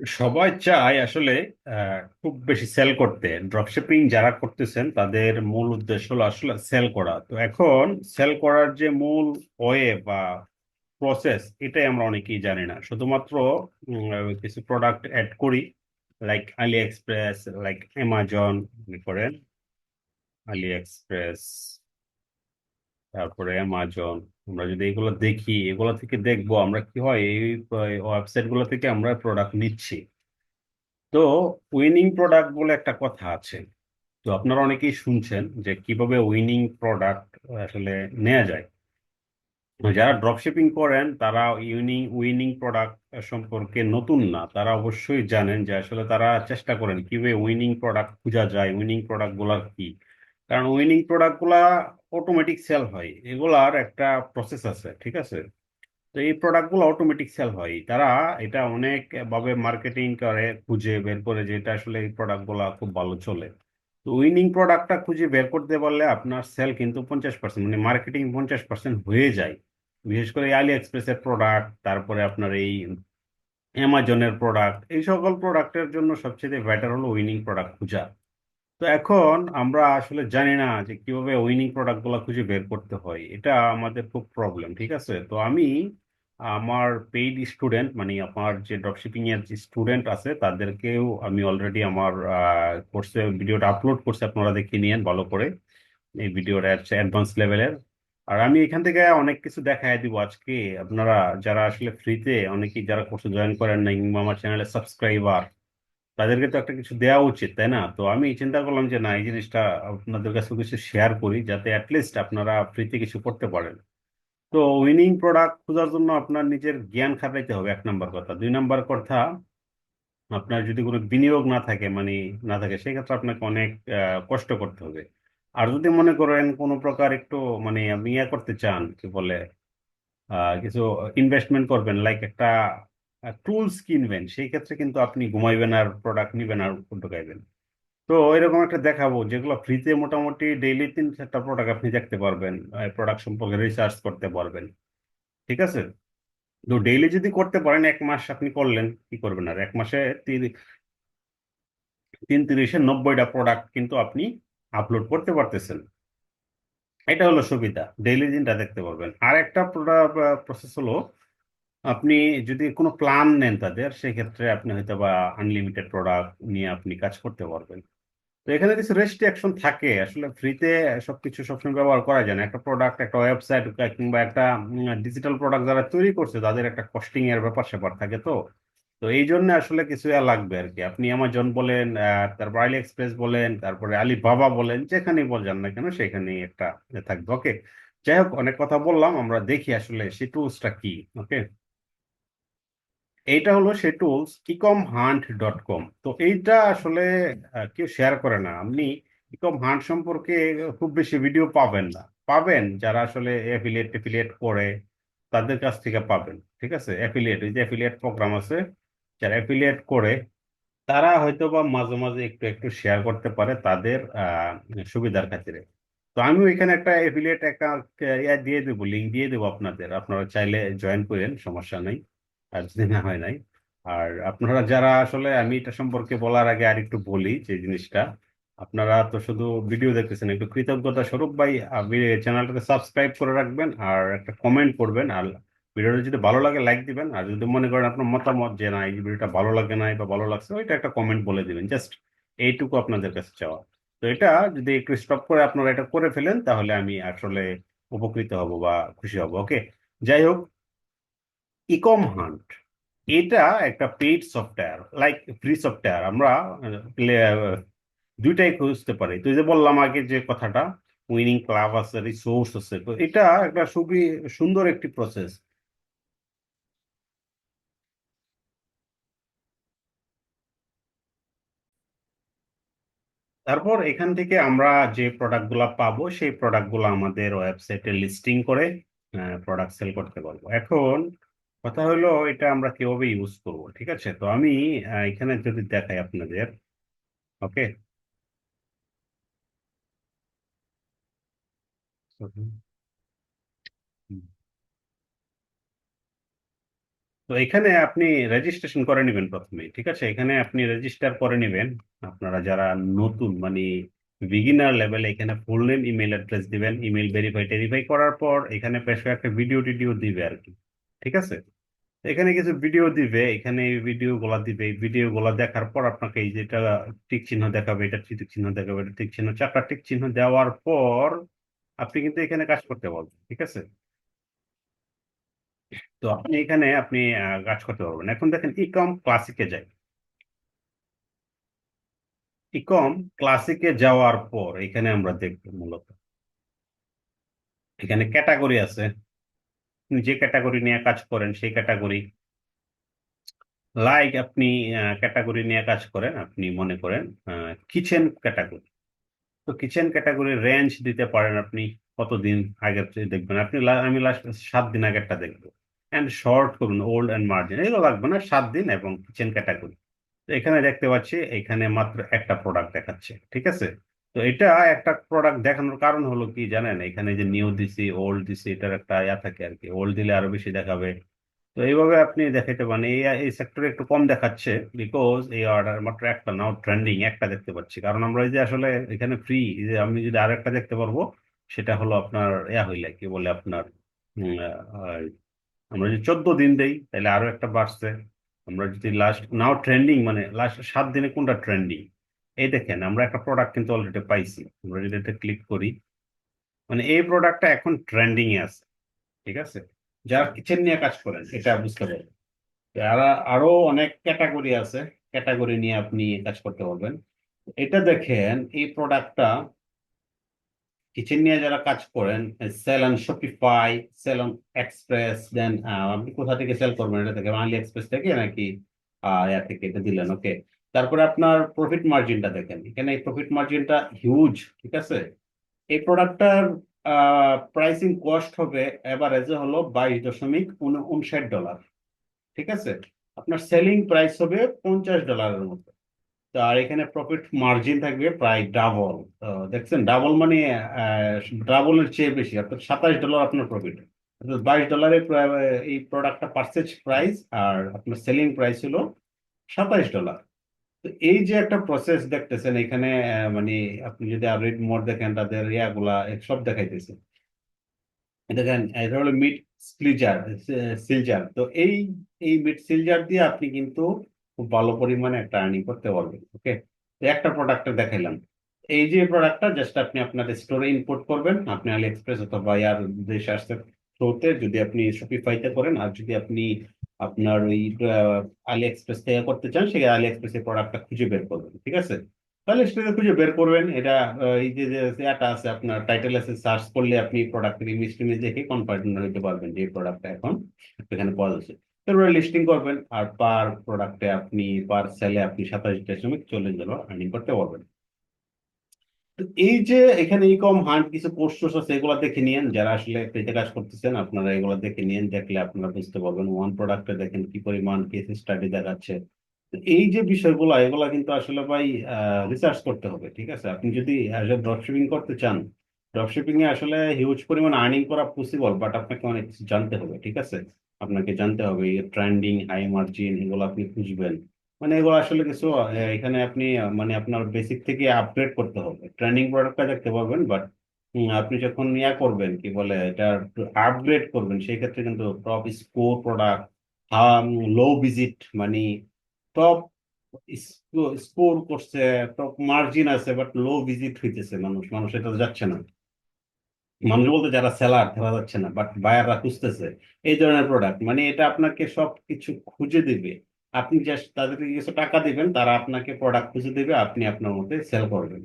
সবাই চায় আসলে আহ, খুব বেশি সেল করতে। ড্রপশিপিং যারা করতেছেন তাদের মূল উদ্দেশ্য হলো আসলে সেল করা। তো এখন সেল করার যে মূল ওয়ে বা প্রসেস এটাই আমরা অনেকেই জানি না। শুধুমাত্র কিছু প্রোডাক্ট অ্যাড করি like AliExpress like Amazon করেন আলি এক্সপ্রেস তারপরে অ্যামাজন আমরা যদি এগুলো দেখি, এগুলো থেকে দেখব আমরা কি হয়, এই ওয়েবসাইটগুলো থেকে আমরা প্রোডাক্ট নিচ্ছি। তো উইনিং প্রোডাক্ট বলে একটা কথা আছে। তো আপনারা অনেকেই শুনছেন যে কীভাবে উইনিং প্রোডাক্ট আসলে নেওয়া যায়। যারা ড্রপশিপিং করেন, তারা ইউনিং উইনিং প্রোডাক্ট সম্পর্কে নতুন না, তারা অবশ্যই জানেন যে আসলে তারা চেষ্টা করেন কীভাবে উইনিং প্রোডাক্ট খোঁজা যায় উইনিং প্রোডাক্টগুলা কি। কারণ উইনিং প্রোডাক্টগুলা অটোমেটিক সেল হয়। এগুলার একটা প্রসেস আছে, ঠিক আছে? তো এই প্রোডাক্টগুলো অটোমেটিক সেল হয়। তারা এটা অনেক ভাবে মার্কেটিং করে, খুঁজে বের করে যে এটা আসলে এই প্রোডাক্টগুলা খুব ভালো চলে। তো উইনিং প্রোডাক্টটা খুঁজে বের করতে পারলে আপনার সেল কিন্তু পঞ্চাশ পার্সেন্ট মানে মার্কেটিং পঞ্চাশ পার্সেন্ট হয়ে যায়। বিশেষ করে আলি এক্সপ্রেসের প্রোডাক্ট তারপরে আপনার এই অ্যামাজনের প্রোডাক্ট এই সকল প্রোডাক্টের জন্য সবচেয়ে বেটার হলো উইনিং প্রোডাক্ট খোঁজা। তো এখন আমরা আসলে জানি না যে কীভাবে উইনিং প্রোডাক্টগুলো খুঁজে বের করতে হয়। এটা আমাদের খুব প্রবলেম ঠিক আছে? তো আমি আমার পেইড স্টুডেন্ট মানে আমার যে ড্রপশিপিং এর যে স্টুডেন্ট আছে, তাদেরকেও আমি অলরেডি আমার কোর্সে ভিডিওটা আপলোড করছি, আপনারা দেখে নিয়েন ভালো করে। এই ভিডিওটা অ্যাডভান্স লেভেলের আর আমি এখান থেকে অনেক কিছু দেখাই দিব আজকে। আপনারা যারা আসলে ফ্রিতে অনেকেই যারা কোর্সে জয়েন করেন না কিংবা আমার চ্যানেলে সাবস্ক্রাইবার তাদেরকে তো একটা কিছু দেওয়া উচিত, তাই না? তো আমি চিন্তা করলাম যে, না, এই জিনিসটা আপনাদের কাছে কিছু শেয়ার করি, যাতে অ্যাটলিস্ট আপনারা ফ্রিতে কিছু করতে পারেন। তো উইনিং প্রোডাক্ট খোঁজার জন্য আপনার নিজের জ্ঞান খাটাইতে হবে, এক নম্বর কথা। দুই নাম্বার কথা, আপনার যদি কোনো বিনিয়োগ না থাকে মানে না থাকে, সেক্ষেত্রে আপনাকে অনেক কষ্ট করতে হবে। আর যদি মনে করেন কোনো প্রকার একটু মানে ইয়ে করতে চান, কি বলে কিছু ইনভেস্টমেন্ট করবেন লাইক একটা টুলস কিনবেন, সেই ক্ষেত্রে কিন্তু আপনি ঘুমাইবেন আর প্রোডাক্ট নিবেন আর ঢুকাইবেন তো এরকম একটা দেখাবো, যেগুলো ফ্রিতে মোটামুটি ডেইলি তিন চারটা প্রোডাক্ট আপনি দেখতে পারবেন প্রোডাক্ট সম্পর্কে রিসার্চ করতে পারবেন। ঠিক আছে? তো ডেইলি যদি করতে পারেন, এক মাস আপনি করলেন, কি করবেন আর? এক মাসে তিন তিরিশে নব্বইটা প্রোডাক্ট কিন্তু আপনি আপলোড করতে পারতেছেন। এটা হলো সুবিধা ডেইলি দিনটা দেখতে পারবেন। আর একটা প্রসেস হলো আপনি যদি কোনো প্ল্যান নেন তাদের, সেক্ষেত্রে আপনি হয়তো বা আনলিমিটেড প্রোডাক্ট নিয়ে আপনি কাজ করতে পারবেন। তো এখানে কিছু রেস্ট্রিকশন থাকে। আসলে ফ্রিতে সবকিছু সবসময় ব্যবহার করা যায় না। একটা প্রোডাক্ট একটা ওয়েবসাইট কিংবা একটা ডিজিটাল প্রোডাক্ট যারা তৈরি করছে, তাদের একটা কস্টিং এর ব্যাপার স্যাপার থাকে তো। তো এই জন্য আসলে কিছু লাগবে আর কি। আপনি অ্যামাজন বলেন তারপর আলি এক্সপ্রেস বলেন, তারপরে আলিবাবা বলেন, যেখানেই বলছেন না কেন, সেখানেই একটা থাকবে। ওকে যাই হোক, অনেক কথা বললাম। আমরা দেখি আসলে সেই টুলসটা কি। ওকে এইটা হলো সেই টুলস ইকম হান্ট ডট কম তো এইটা আসলে কেউ শেয়ার করে না। আপনি ইকম হান্ট সম্পর্কে খুব বেশি ভিডিও পাবেন না। পাবেন যারা আসলে অ্যাফিলিয়েট টেফিলিয়েট করে, তাদের কাছ থেকে পাবেন, ঠিক আছে? অ্যাফিলিয়েট এই যে অ্যাফিলিয়েট প্রোগ্রাম আছে, যারা অ্যাফিলিয়েট করে, তারা হয়তো বা মাঝে মাঝে একটু একটু শেয়ার করতে পারে তাদের সুবিধার খাতিরে। তো আমিও এখানে একটা অ্যাফিলিয়েট একটা দিয়ে দেবো লিঙ্ক দিয়ে দেবো আপনাদের। আপনারা চাইলে জয়েন করেন, সমস্যা নেই। আর যদি না হয় নাই। আর আপনারা যারা আসলে আমি এটা সম্পর্কে বলার আগে আর একটু বলি যে জিনিসটা, আপনারা তো শুধু ভিডিও দেখতেছেন, একটু কৃতজ্ঞতা স্বরূপ ভাই। চ্যানেলটাকে সাবস্ক্রাইব করে রাখবেন আর একটা কমেন্ট করবেন। আর ভিডিওটা যদি ভালো লাগে লাইক দিবেন। আর যদি মনে করেন আপনার মতামত যে না, এই ভিডিওটা ভালো লাগে নাই বা ভালো লাগছে, ওইটা একটা কমেন্ট বলে দিবেন। জাস্ট এইটুকু আপনাদের কাছে চাওয়া। তো এটা যদি একটু স্টপ করে আপনারা এটা করে ফেলেন, তাহলে আমি আসলে উপকৃত হব বা খুশি হব ওকে যাই হোক ইকম হান্ট এটা একটা paid software like free software আমরা দুইটাই খুঁজতে পারি। তুই যে বললাম আগে যে কথাটা উইনিং ক্লাব আছে রিসোর্স আছে, তো এটা একটা খুবই সুন্দর একটি প্রসেস তারপর এখান থেকে আমরা যে প্রোডাক্টগুলো পাবো, সেই প্রোডাক্টগুলো আমাদের ওয়েবসাইটে লিস্টিং করে প্রোডাক্ট সেল করতে পারব। এখন কথা হলো এটা আমরা কীভাবে ইউজ করব, ঠিক আছে? তো আমি এখানে যদি দেখাই আপনাদের ওকে তো এখানে আপনি রেজিস্ট্রেশন করে নেবেন প্রথমে ঠিক আছে? এখানে আপনি রেজিস্টার করে নেবেন। আপনারা যারা নতুন মানে বিগিনার লেভেলে এখানে ফুল নেম ইমেল অ্যাড্রেস দিবেন ইমেল ভেরিফাই টেরিফাই করার পর এখানে বেশ একটা ভিডিও টিডিও দিবে আর কি। ঠিক আছে? এখানে কিছু ভিডিও দিবে, এখানে ভিডিও গুলা দিবে, এই ভিডিও গুলা দেখার পর আপনাকে এই যেটা টিক চিহ্ন দেখাবে, এটা টিক চিহ্ন দেখাবে, এটা টিক চিহ্ন, চারটা টিক চিহ্ন দেওয়ার পর আপনি কিন্তু এখানে কাজ করতে পারবেন, ঠিক আছে? তো আপনি এখানে আপনি কাজ করতে পারবেন। এখন দেখেন ইকম ক্লাসিকে যাই। ইকম ক্লাসিকে যাওয়ার পর এখানে আমরা দেখব মূলত। এখানে ক্যাটাগরি আছে। যে ক্যাটাগরি নিয়ে কাজ করেন, সেই ক্যাটাগরি লাইক আপনি ক্যাটাগরি নিয়ে কাজ করেন, আপনি মনে করেন কিচেন ক্যাটাগরি তো কিচেন ক্যাটাগরি রেঞ্জ দিতে পারেন আপনি কতদিন আগের দেখবেন। আপনি আমি লাস্ট সাত দিন আগেরটা দেখব। অ্যান্ড শর্ট করুন ওল্ড অ্যান্ড মার্জিন এগুলো লাগবে না, সাত দিন এবং কিচেন ক্যাটাগরি তো এখানে দেখতে পাচ্ছি, এখানে মাত্র একটা প্রোডাক্ট দেখাচ্ছে, ঠিক আছে? তো এটা একটা প্রোডাক্ট দেখানোর কারণ হলো কি জানেন? এখানে যে নিউ দিছি ওল্ড দিছি এটার একটা ইয়া থাকে আর কি ওল্ড দিলে আরও বেশি দেখাবে। তো এইভাবে আপনি দেখাইতে পারেন। এই এই সেক্টরে একটু কম দেখাচ্ছে বিকজ এই অর্ডার মাত্র একটা নাও ট্রেন্ডিং একটা দেখতে পাচ্ছি। কারণ আমরা এই যে আসলে এখানে ফ্রি যে আমি যদি আর একটা দেখতে পারব, সেটা হলো আপনার ইয়া হইলে, কি বলে আপনার আমরা যদি চোদ্দ দিন দেই তাহলে আরও একটা বাড়ছে। আমরা যদি লাস্ট নাও ট্রেন্ডিং মানে লাস্ট সাত দিনে কোনটা ট্রেন্ডিং এই দেখেন, আমরা একটা প্রোডাক্ট কিন্তু অলরেডি পাইছি। আমরা যদি এটা ক্লিক করি মানে এই প্রোডাক্টটা এখন ট্রেন্ডিং এ আছে, ঠিক আছে? যারা কিচেন নিয়ে কাজ করেন, এটা বুঝতে পারবেন। যারা আরও অনেক ক্যাটাগরি আছে ক্যাটাগরি নিয়ে আপনি কাজ করতে পারবেন। এটা দেখেন, এই প্রোডাক্টটা কিচেন নিয়ে যারা কাজ করেন sell on Shopify sell on Express then আপনি কোথা থেকে সেল করবেন? এটা থেকে আলি এক্সপ্রেস থেকে নাকি ইয়া থেকে এটা দিলেন ওকে তারপরে আপনার প্রফিট মার্জিনটা দেখেন। এখানে এই প্রফিট মার্জিনটা হিউজ ঠিক আছে? এই প্রোডাক্টটার প্রাইসিং কস্ট হবে এভারেজে হলো বাইশ দশমিক উন- উনষাট ডলার, ঠিক আছে? আপনার সেলিং প্রাইস হবে পঞ্চাশ ডলারের মতো। আর এখানে প্রফিট মার্জিন থাকবে প্রায় ডাবল দেখছেন ডাবল মানে ডাবলের চেয়ে বেশি, অর্থাৎ সাতাশ ডলার আপনার প্রফিট বাইশ ডলারে এই প্রোডাক্টটা পারচেজ প্রাইস আর আপনার সেলিং প্রাইস হলো সাতাইশ ডলার। তো এই যে একটা প্রসেস দেখতেছেন, এখানে মানে আপনি যদি রেড মোড দেখেন, তাদের ইয়াগুলা সব দেখাইতেছে। দেখেন এটা হলো মিট স্লিজার সিলজার তো এই এই মিট সিলজার দিয়ে আপনি কিন্তু খুব ভালো পরিমাণে একটা আর্নিং করতে পারবেন ওকে তো একটা প্রোডাক্টটা দেখাইলাম। এই যে প্রোডাক্টটা জাস্ট আপনি আপনার স্টোরে ইম্পোর্ট করবেন, আপনি আলি এক্সপ্রেস অথবা আর দেশে আসতে থ্রুতে যদি আপনি শপিফাইতে করেন, আর যদি আপনি আপনার ওই আলি এক্সপ্রেস থেকে করতে চান সেই আলি এক্সপ্রেস এর প্রোডাক্টটা খুঁজে বের করবেন, ঠিক আছে? তাহলে সেটা খুঁজে বের করবেন, এটা এই যে এটা আছে, আপনার টাইটেল আছে সার্চ করলে আপনি প্রোডাক্টের ইমেজ টিমেজ দেখে কনফার্ম হতে পারবেন যে প্রোডাক্টটা এখন এখানে পাওয়া যাচ্ছে। তারপরে লিস্টিং করবেন, আর পার প্রোডাক্টে আপনি পার সেলে আপনি সাতাশ দশমিক চল্লিশ ডলার আর্নিং করতে পারবেন। এই যে এখানে ই কম হান্ট কিছু কোর্স টোর্স আছে, এগুলো দেখে নিয়েন। যারা আসলে পেতে কাজ করতেছেন, আপনারা এগুলো দেখে নিয়েন, দেখলে আপনারা বুঝতে পারবেন ওয়ান প্রোডাক্টে দেখেন কি পরিমাণ কেস স্টাডি দেখাচ্ছে। এই যে বিষয়গুলো, এগুলো কিন্তু আসলে ভাই রিসার্চ করতে হবে, ঠিক আছে? আপনি যদি ড্রপশিপিং করতে চান ড্রপশিপিং এ আসলে হিউজ পরিমাণ আর্নিং করা পসিবল বাট আপনাকে অনেক কিছু জানতে হবে, ঠিক আছে? আপনাকে জানতে হবে ট্রেন্ডিং হাই মার্জিন এগুলো আপনি খুঁজবেন। মানে এগুলো আসলে কিছু এখানে আপনি মানে আপনার বেসিক থেকে আপগ্রেড করতে হবে। ট্রেন্ডিং প্রোডাক্টটা দেখতে পাবেন বাট আপনি যখন ইয়া করবেন, কি বলে, এটা আপগ্রেড করবেন, সেই ক্ষেত্রে কিন্তু top score product low visit মানে টপ স্কোর করছে টপ মার্জিন আছে বাট লো ভিজিট হইতেছে মানুষ মানুষ এটা যাচ্ছে না। মানুষ বলতে যারা সেলার তারা যাচ্ছে না বাট বায়াররা খুঁজতেছে। এই ধরনের প্রোডাক্ট মানে এটা আপনাকে সব কিছু খুঁজে দিবে। আপনি জাস্ট তাদেরকে কিছু টাকা দিবেন, তারা আপনাকে প্রোডাক্ট খুঁজে দেবে, আপনি আপনার মধ্যে সেল করবেন।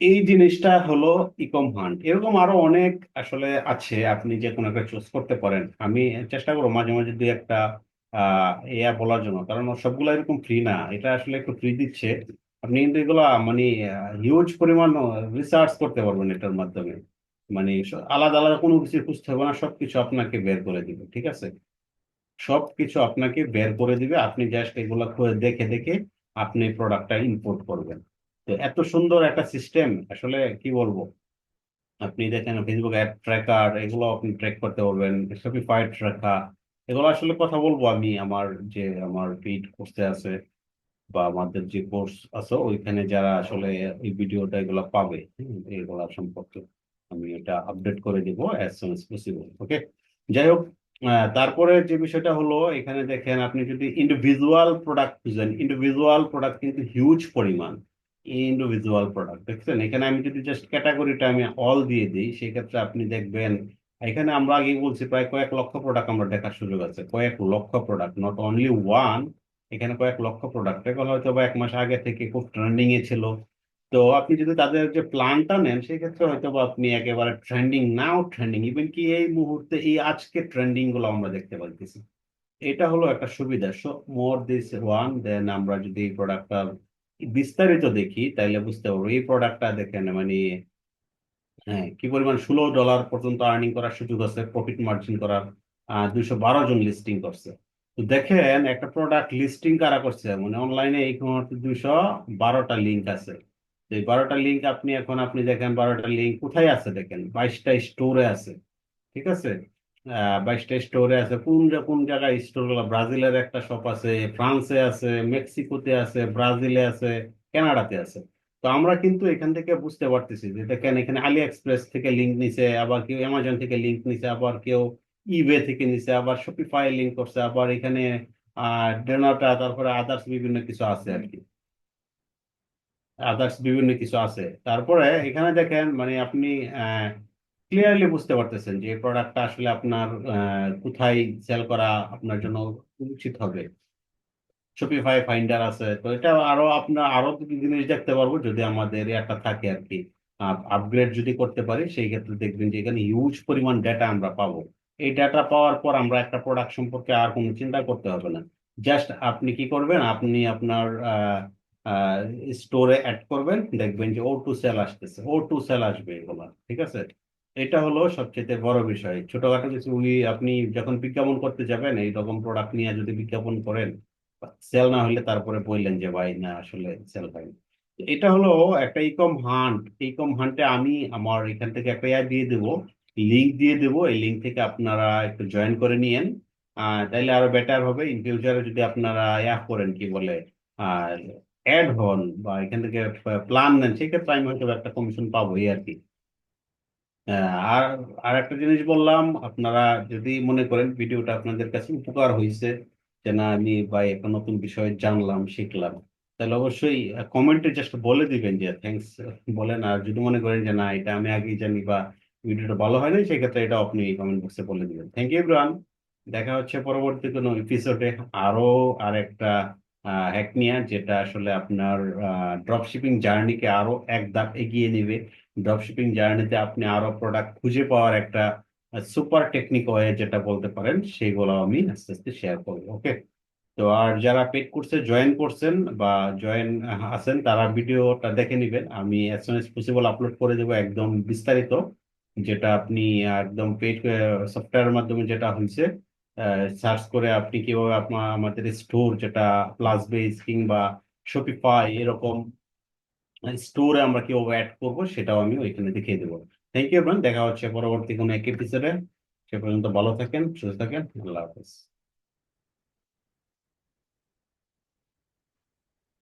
এই জিনিসটা হলো ইকম হান্ট এরকম আরও অনেক আসলে আছে, আপনি যে কোনো একটা চুজ করতে পারেন। আমি চেষ্টা করব মাঝে মাঝে দুই একটা ইয়া বলার জন্য, কারণ সবগুলো এরকম ফ্রি না। এটা আসলে একটু ফ্রি দিচ্ছে। আপনি কিন্তু এগুলো মানে হিউজ পরিমাণ রিসার্চ করতে পারবেন এটার মাধ্যমে। মানে আলাদা আলাদা কোনো কিছু খুঁজতে হবে না, সবকিছু আপনাকে বের করে দিবে, ঠিক আছে? সবকিছু আপনাকে বের করে দিবে। আপনি জাস্ট এগুলো দেখে দেখে আপনি প্রোডাক্টটা ইম্পোর্ট করবেন। তো এত সুন্দর একটা সিস্টেম আসলে কি বলব? আপনি দেখেন ফেসবুক অ্যাপ ট্র্যাকার এগুলো আপনি ট্র্যাক করতে পারবেন। শপিফাই ট্র্যাকার এগুলো আসলে কথা বলব আমি আমার যে আমার পেইড কোর্সে আছে বা আমাদের যে কোর্স আছে, ওইখানে যারা আসলে এই ভিডিওটা এগুলো পাবে এগুলা সম্পর্কে আমি এটা আপডেট করে দিব as soon as possible okay যাই হোক তারপরে যে বিষয়টা হলো, এখানে দেখেন আপনি যদি ইন্ডিভিজুয়াল প্রোডাক্ট খুঁজেন ইন্ডিভিজুয়াল প্রোডাক্ট কিন্তু হিউজ পরিমাণ। ইন্ডিভিজুয়াল প্রোডাক্ট দেখছেন? এখানে আমি যদি জাস্ট ক্যাটাগরিটা আমি অল দিয়ে দিই, সেক্ষেত্রে আপনি দেখবেন, এখানে আমরা আগে বলছি প্রায় কয়েক লক্ষ প্রোডাক্ট আমরা দেখার সুযোগ আছে। কয়েক লক্ষ প্রোডাক্ট নট অনলি ওয়ান এখানে কয়েক লক্ষ প্রোডাক্ট এগুলো হয়তো বা এক মাস আগে থেকে খুব ট্রেন্ডিং এ ছিল। তো আপনি যদি তাদের যে প্ল্যানটা নেন, সেক্ষেত্রে হয়তো বা আপনি একেবারে ট্রেন্ডিং নাও ট্রেন্ডিং ইভেন কি এই মুহূর্তে, এই আজকে ট্রেন্ডিংগুলো আমরা দেখতে পাচ্ছি এটা হলো একটা সুবিধা। So more this one then আমরা যদি এই প্রোডাক্টটা বিস্তারিত দেখি তাহলে বুঝতে পারব। এই প্রোডাক্টটা দেখেন মানে হ্যাঁ কি পরিমাণ ষোলো ডলার পর্যন্ত আর্নিং করার সুযোগ আছে প্রফিট মার্জিন করার দুইশো বারো জন লিস্টিং করছে। তো দেখেন, একটা প্রোডাক্ট লিস্টিং কারা করছে? মানে অনলাইনে এই মুহূর্তে দুইশো বারোটা লিঙ্ক আছে। এই বারোটা লিঙ্ক আপনি এখন, আপনি দেখেন বারোটা লিঙ্ক কোথায় আছে দেখেন? বাইশটা স্টোরে আছে। ঠিক আছে? বাইশটা স্টোরে আছে। কোন কোন জায়গায় স্টোর ব্রাজিলের একটা শপ আছে, ফ্রান্সে আছে, মেক্সিকোতে আছে, ব্রাজিলে আছে, কানাডাতে আছে। তো আমরা কিন্তু এখান থেকে বুঝতে পারতেছি যে দেখেন এখানে আলি এক্সপ্রেস থেকে লিঙ্ক নিছে, আবার কেউ অ্যামাজন থেকে লিঙ্ক নিছে, আবার কেউ ইবে থেকে নিছে, আবার শপিফাই লিঙ্ক করছে, আবার এখানে ডেনাটা তারপরে আদার্স বিভিন্ন কিছু আছে আর কি। আদার্স বিভিন্ন কিছু আছে। তারপরে এখানে দেখেন মানে আপনি ক্লিয়ারলি বুঝতে পারতেছেন যে প্রোডাক্টটা আসলে আপনার আহ, কোথায় সেল করা আপনার জন্য উচিত হবে। শপিফাই ফাইন্ডার আছে। তো এটা আরও আপনার আরও জিনিস দেখতে পারব যদি আমাদের একটা থাকে আর কি। আপগ্রেড যদি করতে পারি সেই ক্ষেত্রে দেখবেন যে এখানে হিউজ পরিমাণ ডেটা আমরা পাবো। এই ডেটা পাওয়ার পর আমরা একটা প্রোডাক্ট সম্পর্কে আর কোনো চিন্তা করতে হবে না। জাস্ট আপনি কি করবেন আপনি আপনার স্টোরে অ্যাড করবেন, দেখবেন যে ও টু সেল আসতেছে। ও টু সেল আসবে এগুলো, ঠিক আছে? এটা হলো সবচেয়ে বড় বিষয়। ছোটখাটো কিছু উই আপনি যখন বিজ্ঞাপন করতে যাবেন, এই রকম প্রোডাক্ট নিয়ে যদি বিজ্ঞাপন করেন সেল না হলে তারপরে বললেন যে, ভাই, না, আসলে সেল হয়নি। এটা হলো একটা ইকম হান্ট ইকম হান্টে আমি আমার এখান থেকে একটা ইয়া দিয়ে দেবো। লিঙ্ক দিয়ে দেবো। এই লিঙ্ক থেকে আপনারা একটু জয়েন করে নিয়েন। তাইলে আরও বেটার হবে। ইন ফিউচারে যদি আপনারা ইয়া করেন, কি বলে? আর অ্যাড হন বা এখান থেকে প্ল্যান নেন, সেক্ষেত্রে আমি হয়তো একটা কমিশন পাবোই আর কি আর আর একটা জিনিস বললাম, আপনারা যদি মনে করেন ভিডিওটা আপনাদের কাছে উপকার হয়েছে যে না, আমি বা একটা নতুন বিষয় জানলাম, শিখলাম, তাহলে অবশ্যই কমেন্টে জাস্ট বলে দিবেন যে থ্যাঙ্কস বলেন। আর যদি মনে করেন যে না, এটা আমি আগেই জানি বা ভিডিওটা ভালো হয় না সেক্ষেত্রে এটা আপনি কমেন্ট বক্সে বলে দিবেন। থ্যাংক ইউ এভরিওয়ান দেখা হচ্ছে পরবর্তী কোনো এপিসোডে আরও আর একটা হ্যাক নিয়ে যেটা আসলে আপনার ড্রপ শিপিং জার্নিকে আরও এক ধাপ এগিয়ে নেবে। ড্রপশিপিং জার্নিতে আপনি আরও প্রোডাক্ট খুঁজে পাওয়ার একটা সুপার টেকনিক ওয়ে যেটা বলতে পারেন সেগুলো আমি আস্তে আস্তে শেয়ার করব ওকে তো আর যারা পেড কোর্সে জয়েন করছেন বা জয়েন আছেন, তারা ভিডিওটা দেখে নেবেন। আমি as soon as possible upload করে দেবো একদম বিস্তারিত, যেটা আপনি একদম পেড সফটওয়্যারের মাধ্যমে যেটা হয়েছে সার্চ করে আপনি কীভাবে আপনার, আমাদের স্টোর যেটা প্লাস বেস কিংবা শপিফাই এরকম স্টোরে আমরা কীভাবে অ্যাড করব সেটাও আমি ওইখানে দেখিয়ে দেবো। থ্যাংক ইউ দেখা হচ্ছে পরবর্তী কোনো এক এপিসোডে সে পর্যন্ত ভালো থাকেন, সুস্থ থাকেন, আল্লাহ হাফেজ।